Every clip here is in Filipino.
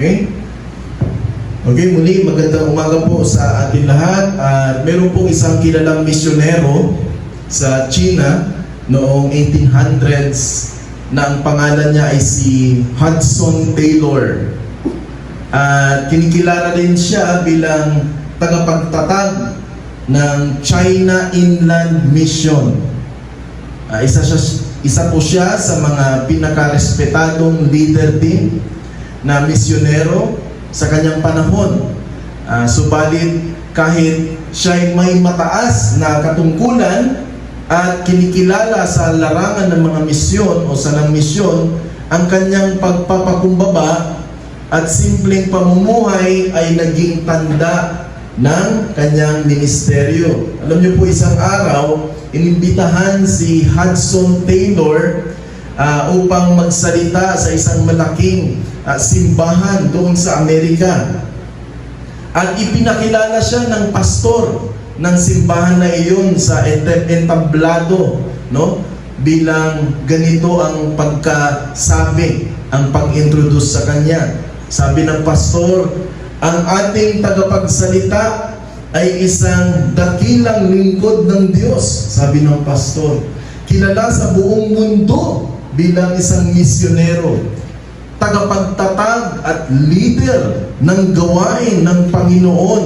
Okay? Okay, muli magandang umaga po sa ating lahat. At meron pong isang kilalang misyonero sa China noong 1800s na ang pangalan niya ay si Hudson Taylor. At kinikilala din siya bilang tagapagtatag ng China Inland Mission. Ah, isa, siya, isa po siya sa mga pinakarespetadong leader din na misyonero sa kanyang panahon. Ah, subalit kahit siya ay may mataas na katungkulan at kinikilala sa larangan ng mga misyon o sa ng misyon, ang kanyang pagpapakumbaba at simpleng pamumuhay ay naging tanda ng kanyang ministeryo. Alam niyo po, isang araw, inimbitahan si Hudson Taylor ah, upang magsalita sa isang malaking ah, simbahan doon sa Amerika. At ipinakilala siya ng pastor ng simbahan na iyon sa entablado, no? Bilang ganito ang pagkasabi, ang pag-introduce sa kanya. Sabi ng pastor, ang ating tagapagsalita ay isang dakilang lingkod ng Diyos, sabi ng pastor. Kilala sa buong mundo bilang isang misyonero tagapagtatag at leader ng gawain ng Panginoon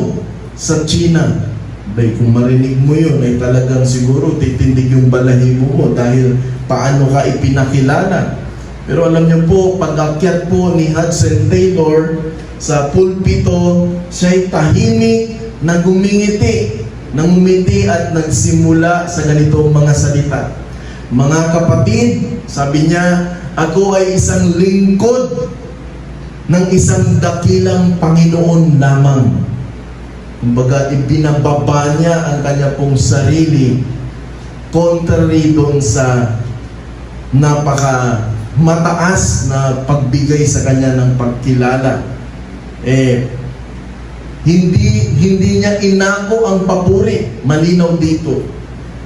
sa China. Bay, kung marinig mo yun, ay talagang siguro titindig yung balahibo mo dahil paano ka ipinakilala. Pero alam niyo po, pag-akyat po ni Hudson Taylor sa pulpito, siya'y tahimik na gumingiti, nang umiti at nagsimula sa ganitong mga salita. Mga kapatid, sabi niya, ako ay isang lingkod ng isang dakilang Panginoon lamang. Kumbaga, ibinababa niya ang kanya pong sarili contrary doon sa napaka mataas na pagbigay sa kanya ng pagkilala. Eh, hindi hindi niya inako ang papuri. Malinaw dito.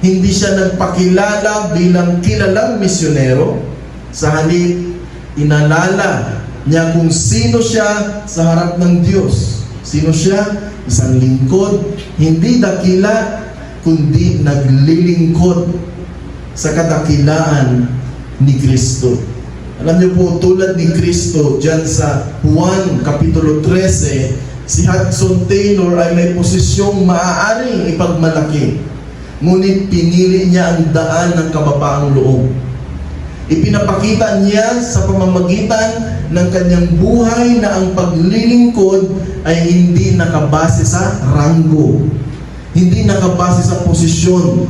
Hindi siya nagpakilala bilang kilalang misyonero. Sa halip, inalala niya kung sino siya sa harap ng Diyos. Sino siya? Isang lingkod, hindi dakila, kundi naglilingkod sa kadakilaan ni Kristo. Alam niyo po, tulad ni Kristo, dyan sa Juan Kapitulo 13, si Hudson Taylor ay may posisyong maaaring ipagmalaki. Ngunit pinili niya ang daan ng kababaang loob. Ipinapakita niya sa pamamagitan ng kanyang buhay na ang paglilingkod ay hindi nakabase sa ranggo. Hindi nakabase sa posisyon.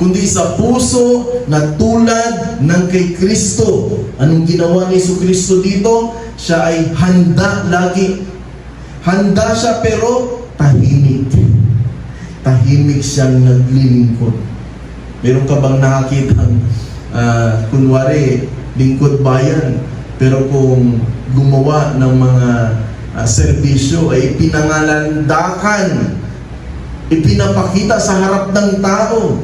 Kundi sa puso na tulad ng kay Kristo. Anong ginawa ni Yesu Kristo dito? Siya ay handa lagi. Handa siya pero tahimik. Tahimik siyang naglilingkod. Meron ka bang nakakita ah, kunwari, lingkod bayan, pero kung gumawa ng mga ah, serbisyo ay pinangalandakan, ipinapakita sa harap ng tao.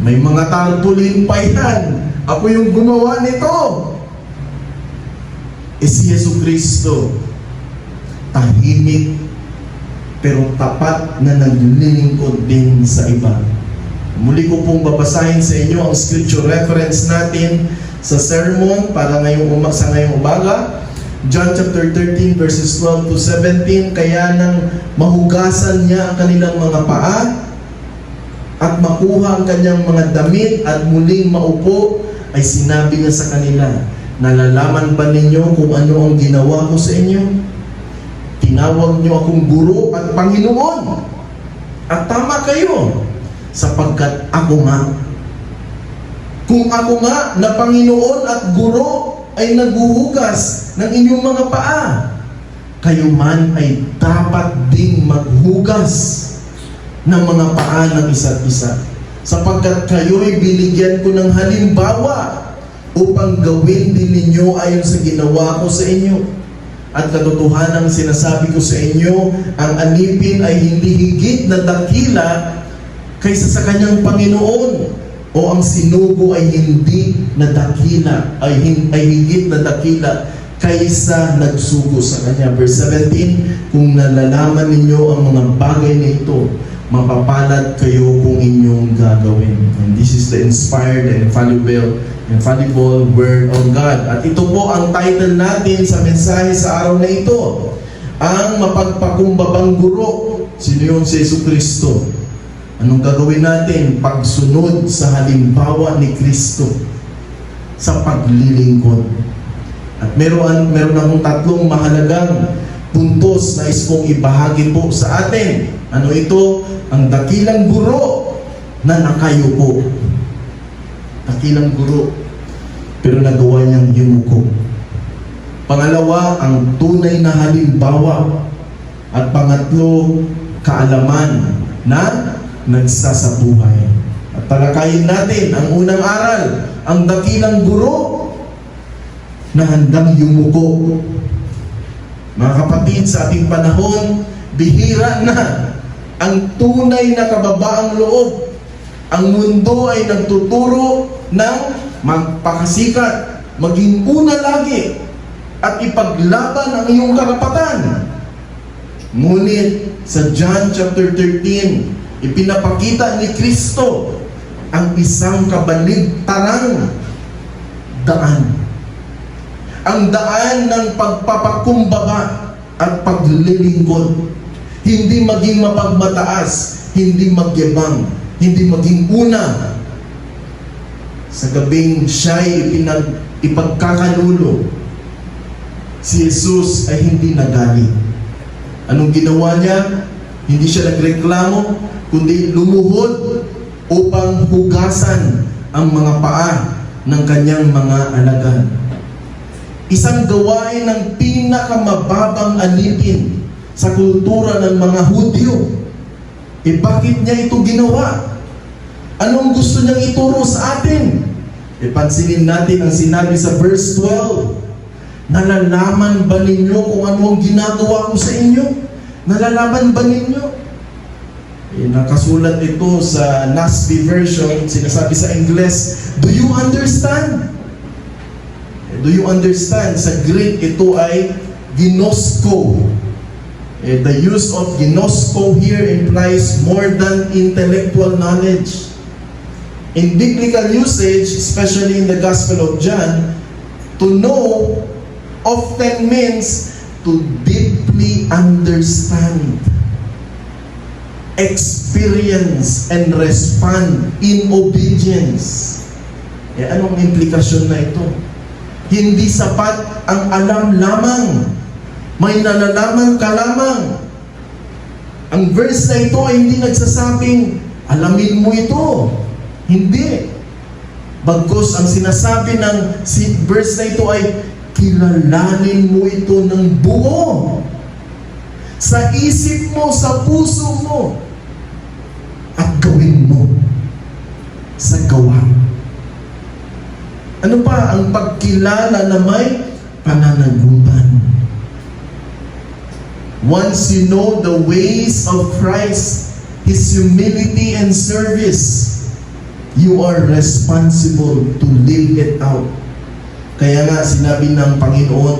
May mga tarpulin pa yan. Ako yung gumawa nito. E si Yesu Kristo, tahimik, pero tapat na naglilingkod din sa iba. Muli ko pong babasahin sa inyo ang scripture reference natin sa sermon para ngayong uma, sa ngayong umaga. John chapter 13 verses 12 to 17, kaya nang mahugasan niya ang kanilang mga paa at makuha ang kanyang mga damit at muling maupo, ay sinabi niya sa kanila, nalalaman ba ninyo kung ano ang ginawa ko sa inyo? Tinawag niyo akong guro at Panginoon. At tama kayo, sapagkat ako nga. Kung ako nga na Panginoon at guro ay naguhugas ng inyong mga paa, kayo man ay dapat ding maghugas ng mga paa ng isa't isa. Sapagkat kayo'y binigyan ko ng halimbawa upang gawin din ninyo ayon sa ginawa ko sa inyo. At katotohanan sinasabi ko sa inyo, ang anipin ay hindi higit na dakila kaysa sa kanyang Panginoon o ang sinugo ay hindi na dakila ay, ay higit na dakila kaysa nagsugo sa Kanya. Verse 17, kung nalalaman ninyo ang mga bagay na ito, mapapalad kayo kung inyong gagawin. And this is the inspired and infallible, infallible Word of God. At ito po ang title natin sa mensahe sa araw na ito. Ang mapagpakumbabang guro. Sino yung si Yesu Kristo? Anong gagawin natin? Pagsunod sa halimbawa ni Kristo sa paglilingkod. At meron, meron akong tatlong mahalagang puntos na iskong ibahagi po sa atin. Ano ito? Ang dakilang guro na nakayuko. Dakilang guro. Pero nagawa niyang yumuko. Pangalawa, ang tunay na halimbawa. At pangatlo, kaalaman na nagsasabuhay. At talakayin natin ang unang aral, ang dakilang guro na handang yumuko. Mga kapatid, sa ating panahon, bihira na ang tunay na kababaang loob. Ang mundo ay nagtuturo ng magpakasikat, maging una lagi, at ipaglaban ang iyong karapatan. Ngunit sa John chapter 13, ipinapakita ni Kristo ang isang kabaligtarang daan. Ang daan ng pagpapakumbaba at paglilingkod. Hindi maging mapagmataas, hindi magyabang, hindi maging una. Sa gabing siya'y ipinag, ipagkakalulo, si Jesus ay hindi nagalit. Anong ginawa niya? Hindi siya nagreklamo, kundi lumuhod upang hugasan ang mga paa ng kanyang mga alagad. Isang gawain ng pinakamababang alipin sa kultura ng mga Hudyo. E bakit niya ito ginawa? Anong gusto niyang ituro sa atin? E pansinin natin ang sinabi sa verse 12. Nalalaman ba ninyo kung ano ang ginagawa ko sa inyo? Nalalaman ba ninyo? Eh, nakasulat ito sa NASB version, sinasabi sa Ingles, Do you understand? Eh, Do you understand? Sa Greek, ito ay ginosko. Eh, the use of ginosko here implies more than intellectual knowledge. In biblical usage, especially in the Gospel of John, to know often means to deeply understand, experience, and respond in obedience. Eh, anong implikasyon na ito? Hindi sapat ang alam lamang. May nalalaman ka lamang. Ang verse na ito ay hindi nagsasabing, alamin mo ito. Hindi. Bagkus ang sinasabi ng verse na ito ay kilalanin mo ito ng buo. Sa isip mo, sa puso mo. At gawin mo sa gawa. Ano pa ang pagkilala na may pananagutan? Once you know the ways of Christ, His humility and service, you are responsible to live it out. Kaya nga sinabi ng Panginoon,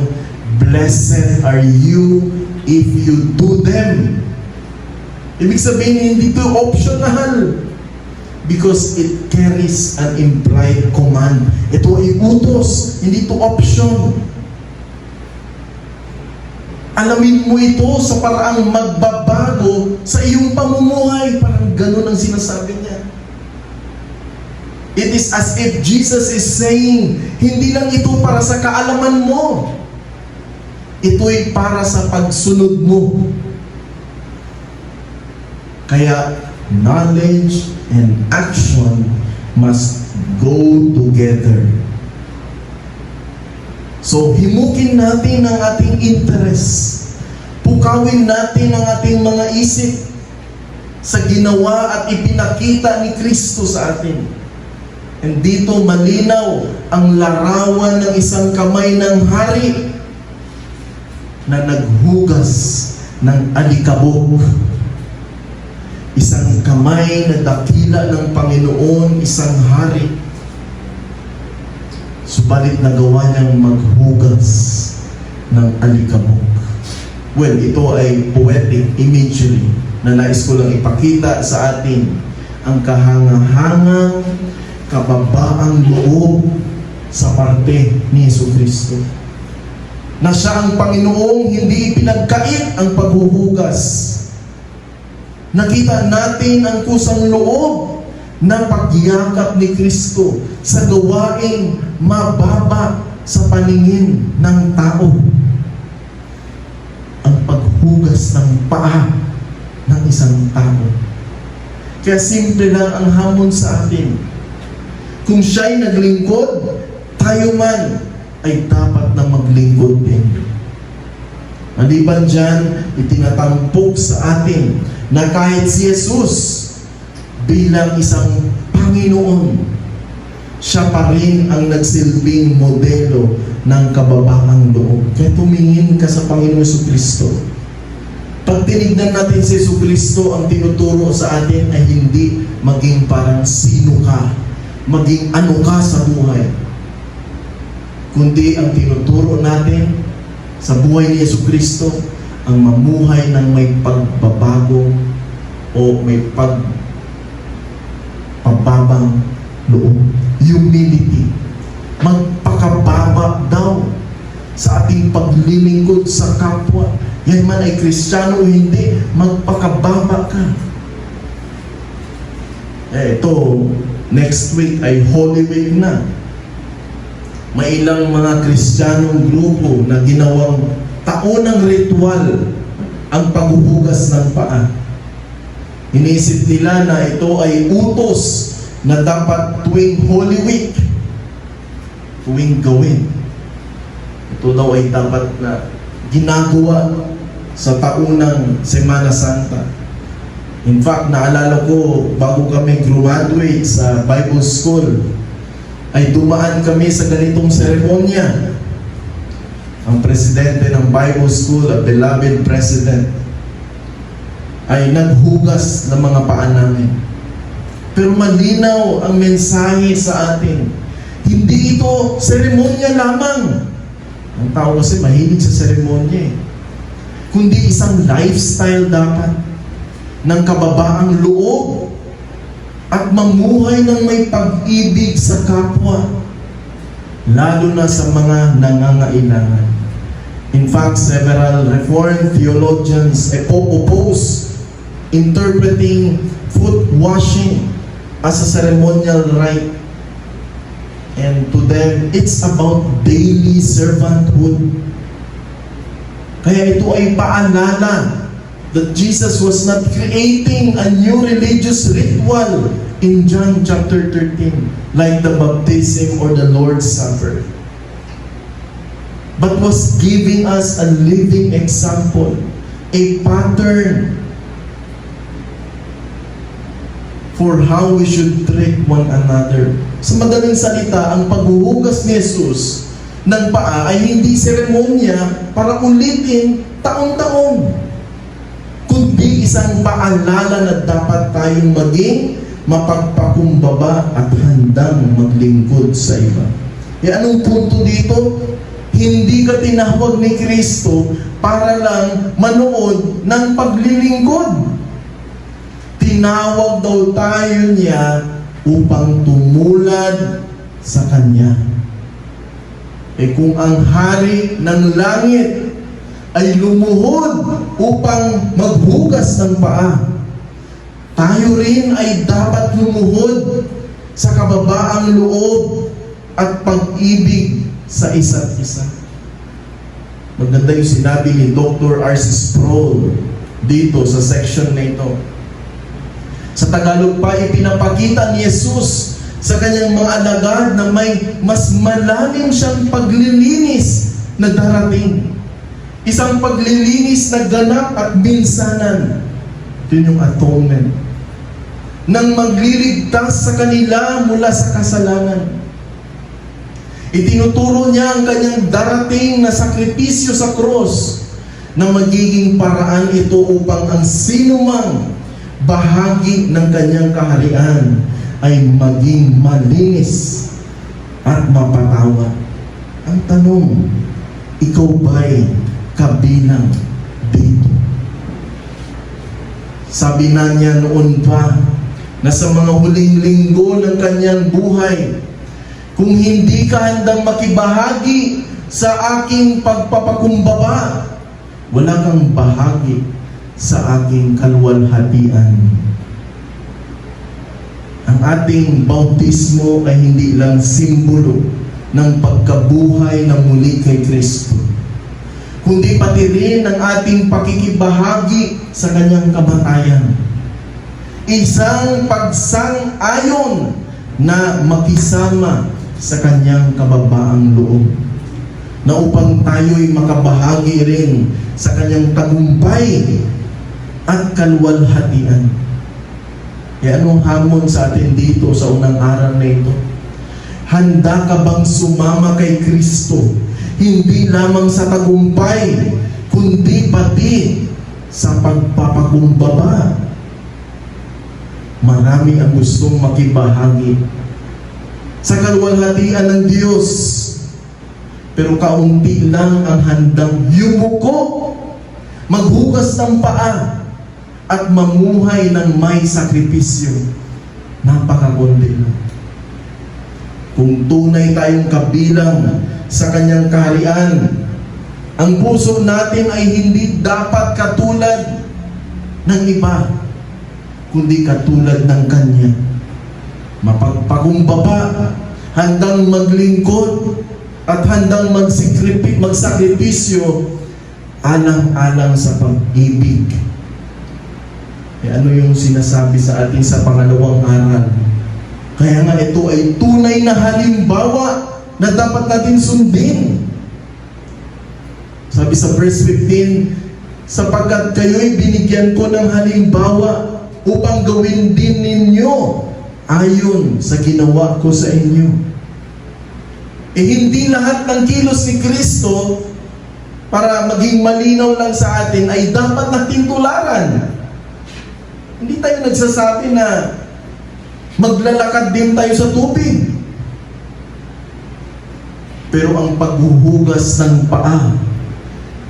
Blessed are you if you do them. Ibig sabihin, hindi ito optional. Because it carries an implied command. Ito ay utos, hindi ito option. Alamin mo ito sa paraang magbabago sa iyong pamumuhay. Parang ganun ang sinasabi niya. It is as if Jesus is saying, hindi lang ito para sa kaalaman mo. Ito'y para sa pagsunod mo. Kaya, knowledge and action must go together. So, himukin natin ang ating interest. Pukawin natin ang ating mga isip sa ginawa at ipinakita ni Kristo sa atin. And dito malinaw ang larawan ng isang kamay ng hari na naghugas ng alikabok. Isang kamay na dakila ng Panginoon, isang hari. Subalit nagawa niyang maghugas ng alikabok. Well, ito ay poetic imagery na nais ko lang ipakita sa atin ang kahangahangang kababaang loob sa parte ni Yesu Kristo. Na siya ang Panginoong hindi ipinagkait ang paghuhugas. Nakita natin ang kusang loob na pagyakap ni Kristo sa gawaing mababa sa paningin ng tao. Ang paghugas ng paa ng isang tao. Kaya simple lang ang hamon sa atin. Kung siya'y naglingkod, tayo man ay dapat na maglingkod din. Maliban dyan, itinatampok sa atin na kahit si Jesus bilang isang Panginoon, siya pa rin ang nagsilbing modelo ng kababaang loob. Kaya tumingin ka sa Panginoon Yesu Kristo. Pag tinignan natin si Yesu Kristo, ang tinuturo sa atin ay hindi maging parang sino ka, maging ano ka sa buhay. Kundi ang tinuturo natin sa buhay ni Yesu Kristo, ang mamuhay ng may pagbabago o may pag pababang loob. Humility. Magpakababa daw sa ating paglilingkod sa kapwa. Yan man ay kristyano o hindi, magpakababa ka. Eh, ito, next week ay Holy Week na. May ilang mga kristyanong grupo na ginawang taonang ritual ang paghuhugas ng paa. Iniisip nila na ito ay utos na dapat tuwing Holy Week, tuwing gawin. Ito daw ay dapat na ginagawa sa taunang Semana Santa. In fact, naalala ko, bago kami graduate sa Bible School, ay dumaan kami sa ganitong seremonya. Ang presidente ng Bible School, a beloved president, ay naghugas ng mga paa namin. Pero malinaw ang mensahe sa atin. Hindi ito seremonya lamang. Ang tao kasi mahilig sa seremonya eh. Kundi isang lifestyle dapat ng kababaang loob at mamuhay ng may pag-ibig sa kapwa, lalo na sa mga nangangailangan. In fact, several Reformed theologians oppose interpreting foot washing as a ceremonial rite. And to them, it's about daily servanthood. Kaya ito ay paalala that Jesus was not creating a new religious ritual in John chapter 13, like the baptism or the Lord's Supper, but was giving us a living example, a pattern for how we should treat one another. Sa madaling salita, ang paghuhugas ni Jesus ng paa ay hindi seremonya para ulitin taon-taon kundi isang paalala na dapat tayong maging mapagpakumbaba at handang maglingkod sa iba. E anong punto dito? Hindi ka tinawag ni Kristo para lang manood ng paglilingkod. Tinawag daw tayo niya upang tumulad sa Kanya. E kung ang hari ng langit ay lumuhod upang maghugas ng paa. Tayo rin ay dapat lumuhod sa kababaang loob at pag-ibig sa isa't isa. Maganda yung sinabi ni Dr. R.C. Sproul dito sa section na ito. Sa Tagalog pa, ipinapakita ni Jesus sa kanyang mga alagad na may mas malalim siyang paglilinis na darating. Isang paglilinis na ganap at minsanan. Yun yung atonement. Nang magliligtas sa kanila mula sa kasalanan. Itinuturo niya ang kanyang darating na sakripisyo sa cross na magiging paraan ito upang ang sinumang bahagi ng kanyang kaharian ay maging malinis at mapatawa. Ang tanong, ikaw ba'y kabilang dito? Sabi na niya noon pa, na sa mga huling linggo ng kanyang buhay, kung hindi ka handang makibahagi sa aking pagpapakumbaba, wala kang bahagi sa aking kalwalhatian. Ang ating bautismo ay hindi lang simbolo ng pagkabuhay ng muli kay Kristo, kundi pati rin ang ating pakikibahagi sa kanyang kamatayan. Isang pagsang-ayon na makisama sa kanyang kababaang loob na upang tayo'y makabahagi rin sa kanyang tagumpay at kalwalhatian. Kaya anong hamon sa atin dito sa unang araw na ito? Handa ka bang sumama kay Kristo? Hindi lamang sa tagumpay, kundi pati sa pagpapakumbaba. Marami ang gustong makibahagi sa kalwalhatian ng Diyos. Pero kaunti lang ang handang yumuko, maghugas ng paa, at mamuhay ng may sakripisyo. Napakakundi lang. Kung tunay tayong kabilang sa kanyang kaharian, ang puso natin ay hindi dapat katulad ng iba, kundi katulad ng kanya. Mapagpakumbaba, handang maglingkod, at handang magsakripisyo alang-alang sa pag-ibig. E ano yung sinasabi sa atin sa pangalawang aral? Kaya nga ito ay tunay na halimbawa na dapat natin sundin. Sabi sa verse 15, sapagkat kayo'y binigyan ko ng halimbawa upang gawin din ninyo ayon sa ginawa ko sa inyo. Eh hindi lahat ng kilos ni Kristo para maging malinaw lang sa atin ay dapat nating tularan. Hindi tayo nagsasabi na maglalakad din tayo sa tubig. Pero ang paghuhugas ng paa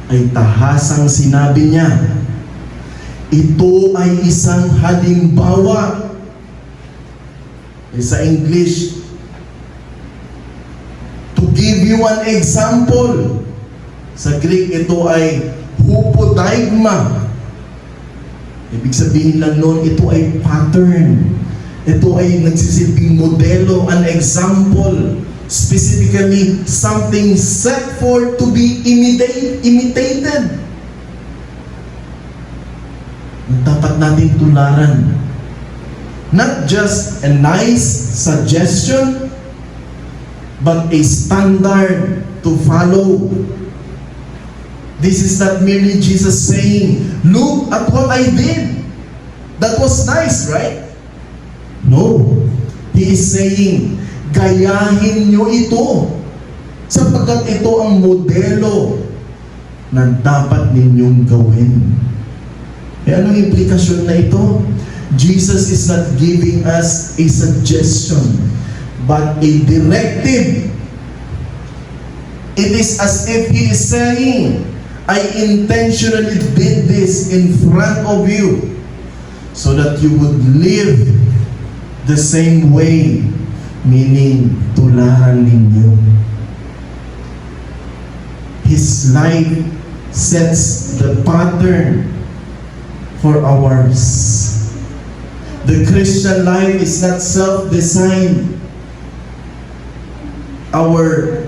ay tahasang sinabi niya, ito ay isang halimbawa. Eh, sa English, to give you an example. Sa Greek, ito ay hupodaigma. Ibig sabihin lang noon, ito ay pattern. Ito ay nagsisilbing modelo, an example. Specifically, something set for to be imitate, imitated. Dapat natin tularan. Not just a nice suggestion, but a standard to follow. This is not merely Jesus saying, Look at what I did. That was nice, right? No. He is saying, gayahin nyo ito sapagkat ito ang modelo na dapat ninyong gawin. E anong implikasyon na ito? Jesus is not giving us a suggestion, but a directive. It is as if He is saying, I intentionally did this in front of you so that you would live the same way, meaning tularan ninyo. His life sets the pattern for ours. The Christian life is not self-designed. Our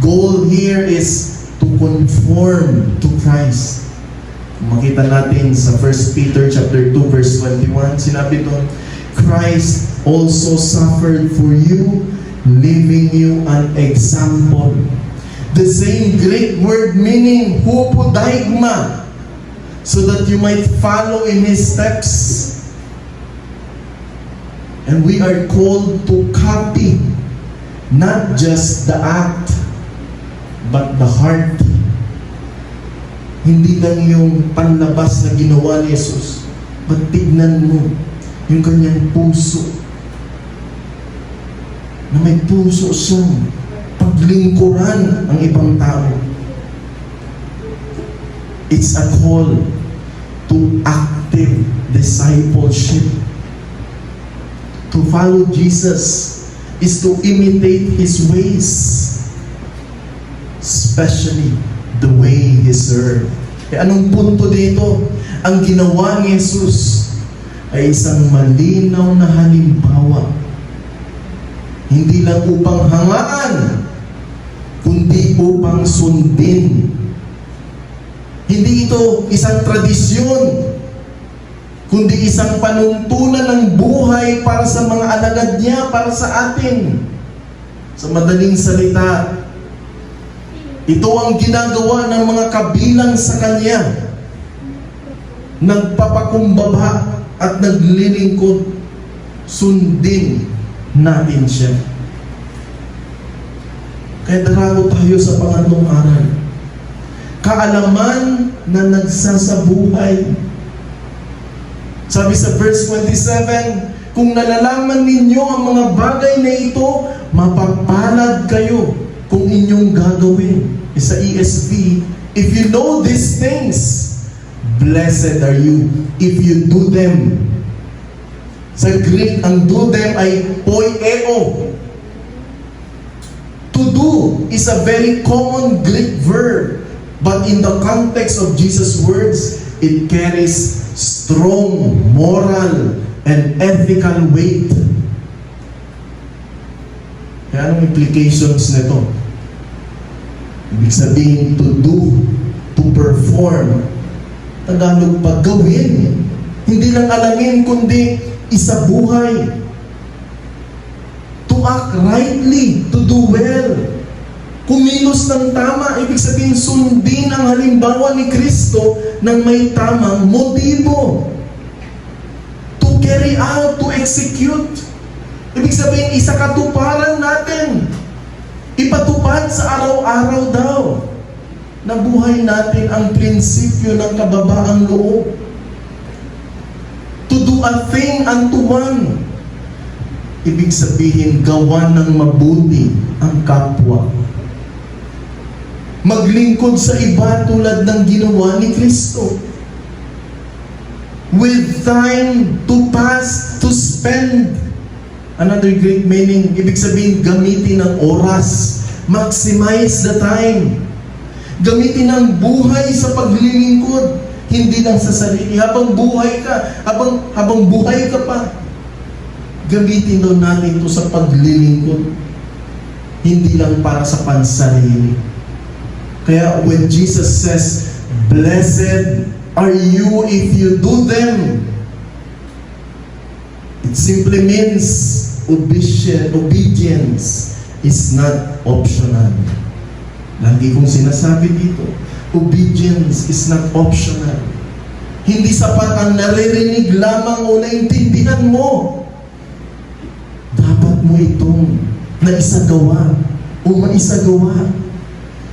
goal here is to conform to Christ. Makita natin sa 1 Peter chapter 2 verse 21, sinabi doon, Christ also suffered for you, leaving you an example. The same Greek word meaning hupodaigma, so that you might follow in His steps. And we are called to copy not just the act, but the heart. Hindi lang yung panlabas na ginawa ni Jesus, but tignan mo yung kanyang puso. Na may puso siyang paglingkuran ang ibang tao. It's a call to active discipleship. To follow Jesus is to imitate His ways, especially the way He served. Eh, anong punto dito? Ang ginawa ni Jesus ay isang malinaw na halimbawa. Hindi lang upang hangaan, kundi upang sundin. Hindi ito isang tradisyon, kundi isang panuntunan ng buhay para sa mga alagad niya, para sa atin. Sa madaling salita, ito ang ginagawa ng mga kabilang sa Kanya. Nagpapakumbaba at naglilingkod. Sundin natin siya. Kaya daralo tayo sa pangatlong aral. Kaalaman na nagsasabuhay. Sabi sa verse 27, kung nalalaman ninyo ang mga bagay na ito, mapapalad kayo kung inyong gagawin. Sa ESV, if you know these things, blessed are you if you do them. Sa Greek, ang do them ay poieo. To do is a very common Greek verb, but in the context of Jesus' words, it carries strong moral and ethical weight. Kaya anong implications nito? Ibig sabihin, to do, to perform. Tagalog pa, gawin. Hindi lang alamin, kundi isabuhay. To act rightly, to do well. Kumilos ng tama, ibig sabihin sundin ang halimbawa ni Kristo ng may tamang motibo. To carry out, to execute. Ibig sabihin, isa katuparan natin. Ipatupad sa araw-araw daw na buhay natin ang prinsipyo ng kababaang loob. To do a thing unto one. Ibig sabihin, gawa ng mabuti ang kapwa. Maglingkod sa iba tulad ng ginawa ni Kristo. With time to pass, to spend. Another great meaning, ibig sabihin, gamitin ang oras. Maximize the time. Gamitin ang buhay sa paglilingkod. Hindi lang sa sarili. Habang buhay ka, habang, habang buhay ka pa, gamitin daw natin ito sa paglilingkod. Hindi lang para sa pansarili. Kaya when Jesus says, Blessed are you if you do them, it simply means obedience, obedience is not optional. Lagi kong sinasabi dito, obedience is not optional. Hindi sapat ang naririnig lamang o naintindihan mo. Dapat mo itong naisagawa o maisagawa.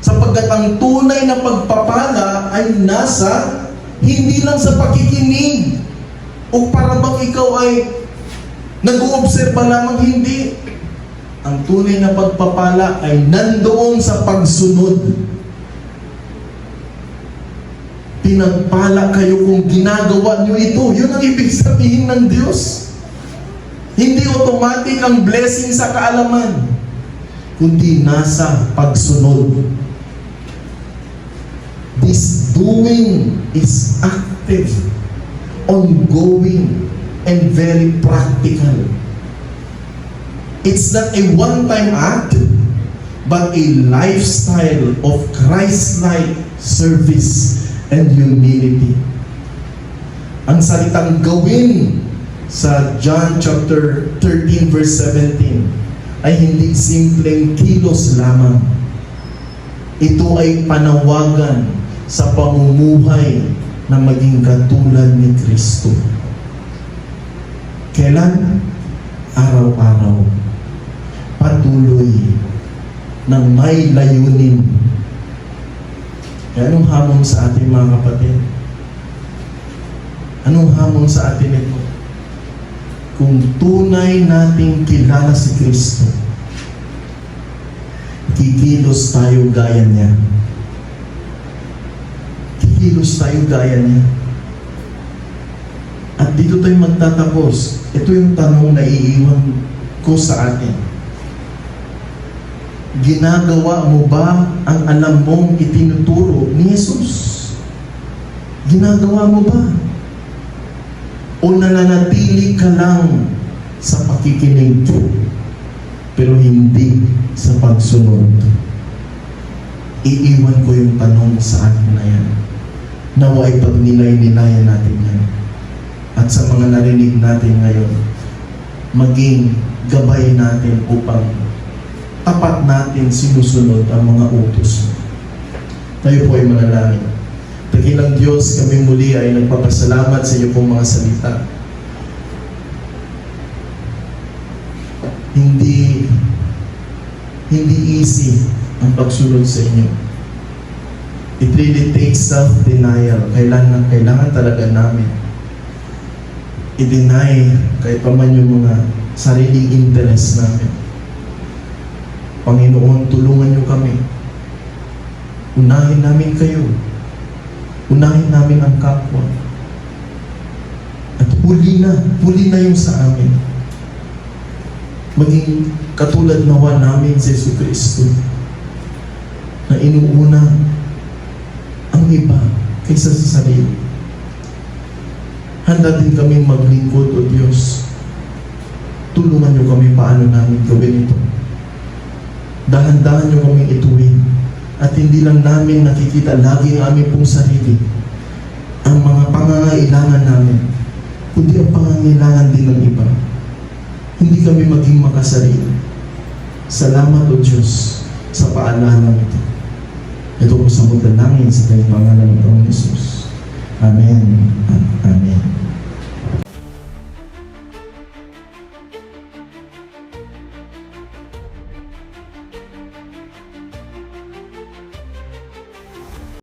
Sapagkat ang tunay na pagpapala ay nasa hindi lang sa pakikinig o para bang ikaw ay nag-uobserba lamang hindi. Ang tunay na pagpapala ay nandoon sa pagsunod. Pinagpala kayo kung ginagawa nyo ito. Yun ang ibig sabihin ng Diyos. Hindi automatic ang blessing sa kaalaman, kundi nasa pagsunod. This doing is active, ongoing, and very practical. It's not a one-time act, but a lifestyle of Christ-like service and humility. Ang salitang gawin sa John chapter 13 verse 17 ay hindi simpleng kilos lamang. Ito ay panawagan sa pamumuhay na maging katulad ni Kristo. Kailan? Araw-araw. Patuloy ng may layunin. Kaya anong hamon sa ating mga kapatid? Anong hamon sa atin ito? Kung tunay nating kilala si Kristo, kikilos tayo gaya niya. Kilos tayo gaya niya. At dito tayo magtatapos. Ito yung tanong na iiwan ko sa atin. Ginagawa mo ba ang alam mong itinuturo ni Jesus? Ginagawa mo ba? O nananatili ka lang sa pakikinig pero hindi sa pagsunod? Iiwan ko yung tanong sa atin na yan. Naway pag nilay-nilayan natin yan. At sa mga narinig natin ngayon, maging gabay natin upang tapat natin sinusunod ang mga utos. Tayo po ay manalangin. Dakilang Diyos, kami muli ay nagpapasalamat sa iyo pong mga salita. Hindi hindi easy ang pagsunod sa inyo. It really takes self-denial. Kailangan, kailangan talaga namin i-deny kahit pa man yung mga sariling interest namin. Panginoon, tulungan niyo kami. Unahin namin kayo. Unahin namin ang kapwa. At huli na, huli na yung sa amin. Maging katulad nawa namin si Yesu Kristo na inuuna ang iba kaysa sa sarili. Handa din kami maglingkod o Diyos. Tulungan niyo kami paano namin gawin ito. Dahan-dahan niyo kaming ituwin. At hindi lang namin nakikita lagi ang aming pong sarili. Ang mga pangangailangan namin. Kundi ang pangangailangan din ng iba. Hindi kami maging makasarili. Salamat o Diyos sa paalala ito. Ito po sa mudan namin sa kanyang pangalan ng Panginoon Jesus. Amen. Amen.